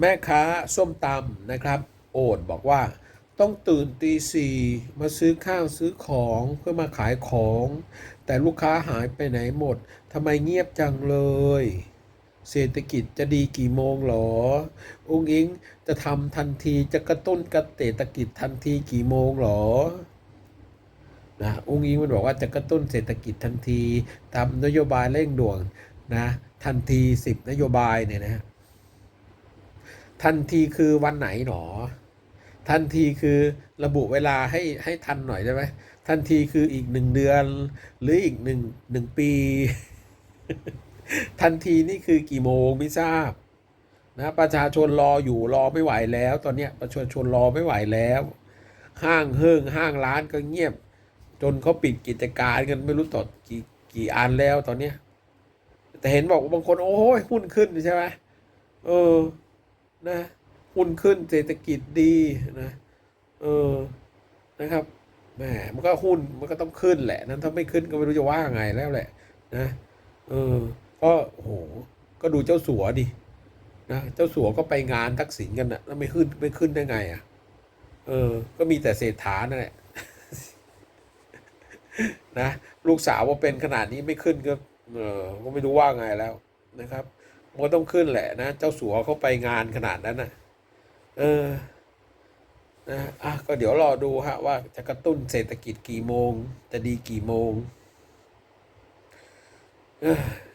แม่ค้าส้มตำนะครับ โอดบอกว่า ต้องตื่นตีสี่มาซื้อข้าวซื้อของเพื่อมาขายของ แต่ลูกค้าหายไปไหนหมดทำไมเงียบจังเลย เศรษฐกิจจะดีกี่โมงหรอ องค์อิงจะทำทันทีจะกระตุ้นกระเศรษฐกิจทันทีกี่โมงหรอนะองค์อิงมันบอกว่าจะกระตุ้นเศรษฐกิจทันทีทำนโยบายเร่งด่วนนะทันทีสิบนโยบายเนี่ยนะ ทันทีคือวันไหนหนอ ทันทีคือระบุเวลาให้ให้ทันหน่อยได้ไหมทันทีคืออีกหนึ่งเดือน หรืออีกหนึ่งหนึ่งปี ทันทีนี่คือกี่โมงไม่ทราบนะประชาชนรออยู่รอไม่ไหวแล้ว ตอนเนี้ยประชาชนรอไม่ไหวแล้ว ห้างเฮิงห้างร้านก็เงียบ จนเขาปิดกิจการกันไม่รู้ต่อกี่กี่อันแล้วตอนเนี้ยแต่เห็นบอกว่าบางคนโอ้ยหุ้นขึ้นใช่ไหมเออ นะหุ้นขึ้นเศรษฐกิจดีนะเออนะครับแหมมันก็หุ้นมันก็ต้องขึ้นแหละ นั้นถ้าไม่ขึ้นก็ไม่รู้จะว่าไงแล้วแหละ นะเออก็โหก็ดูเจ้าสัวดินะเจ้าสัวก็ไปงานทักษิณกันนะแล้วไม่ขึ้นไม่ขึ้นได้ไงอะเออ ก็มีแต่เศรษฐานั่นแหละนะลูกสาวว่าเป็นขนาดนี้ไม่ขึ้นก็เออก็ไม่รู้ว่าไงแล้วนะครับ มันต้องขึ้นแหละนะ เจ้าสัวเขาไปงานขนาดนั้นนะเออนะอะก็เดี๋ยวรอดูฮะว่าจะกระตุ้นเศรษฐกิจกี่โมง จะดีกี่โมง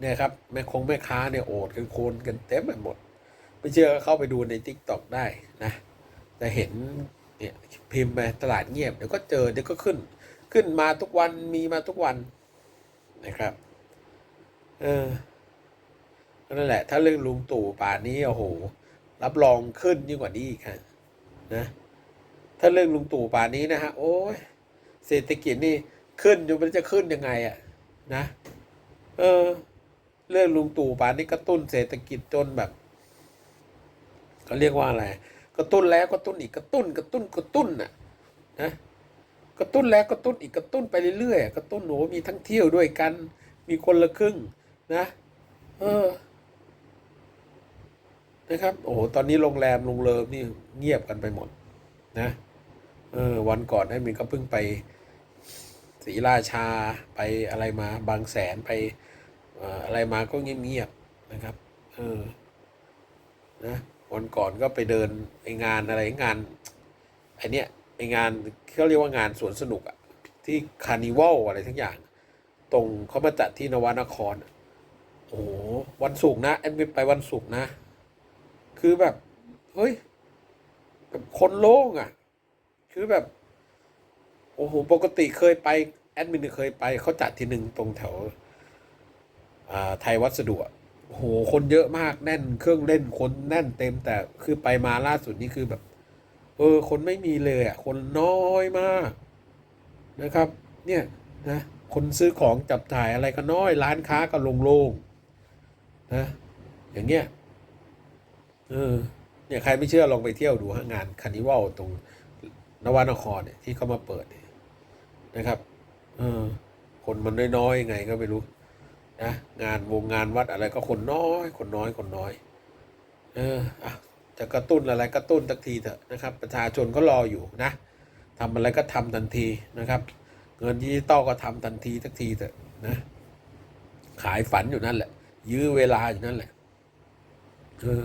เนี่ยครับแม่คงแม่ค้าเนี่ยโอดกันโคนกันเต็มไปหมด ไม่เชื่อก็เข้าไปดูในทิกตอกได้นะแต่เห็นเนี่ยพิมพ์ไปตลาดเงียบเดี๋ยวก็เจอเดี๋ยวก็ขึ้น ขึ้นมาทุกวันมีมาทุกวันนะครับ เออ นั่นแหละ ถ้าเรื่องลุงตู่ป่านนี้โอ้โห รับรองขึ้นยิ่งกว่านี้อีกฮะนะ ถ้าเรื่องลุงตู่ป่านนี้นะฮะโอ้ยเศรษฐกิจนี่ขึ้นอยู่มันจะขึ้นยังไงอะนะเออ เรื่องลุงตู่ป่านนี้กระตุ้นเศรษฐกิจจนแบบเขาเรียกว่าอะไรกระตุ้นแล้วกระตุ้นอีกกระตุ้นกระตุ้นกระตุ้นน่ะนะกระตุ้นแล้วกระตุ้นอีกกระตุ้นไปเรื่อยๆกระตุ้นหนูมีทั้งเที่ยวด้วยกัน มีคนละครึ่ง นะ เออ นะครับ โอ้โห ตอนนี้โรงแรมโรงเริมนี่เงียบกันไปหมดนะเออวันก่อนให้มินก็เพิ่งไปศรีราชาไปอะไรมาบางแสนไปอะไรมาก็เงียบๆนะครับ เออ นะ วันก่อนก็ไปเดินไองานอะไรงานไอเนี้ยไองานเขาเรียกว่างานสวนสนุกอะที่คาร์นิวัลอะไรทั้งอย่าง ตรงเขามาจัดที่นวนครอะโอ้โหวันศุกร์นะแอดมินไปวันศุกร์นะ คือแบบ เฮ้ยแบบคนโล่งอะ คือแบบ โอ้โห ปกติเคยไป แอดมินเคยไป เขาจัดทีหนึ่งตรงแถวไทยวัสดุโอ้โห คนเยอะมากแน่น เครื่องเล่นคนแน่นเต็มแต่คือไปมาล่าสุดนี่คือแบบ เออ คนไม่มีเลยอะ คนน้อยมาก นะครับ เนี่ยนะคนซื้อของจับจ่ายอะไรก็น้อย ร้านค้าก็โล่งๆนะ อย่างเงี้ย เออเนี่ยใครไม่เชื่อลองไปเที่ยวดูฮะงานคานิวัลตรงนวนครเนี่ยที่เขามาเปิดเนี่ยนะครับเออคนมันน้อยๆไงก็ไม่รู้นะงานวงงานวัดอะไรก็คนน้อย คนน้อยคนน้อย เอออะจะกระตุ้นอะไรกระตุ้นสักทีเถอะนะครับ ประชาชนก็รออยู่นะทำอะไรก็ทำทันทีนะครับ เงินดิจิตอลก็ทำทันทีสักทีเถอะนะ ขายฝันอยู่นั่นแหละ ยื้อเวลาอยู่นั่นแหละเออ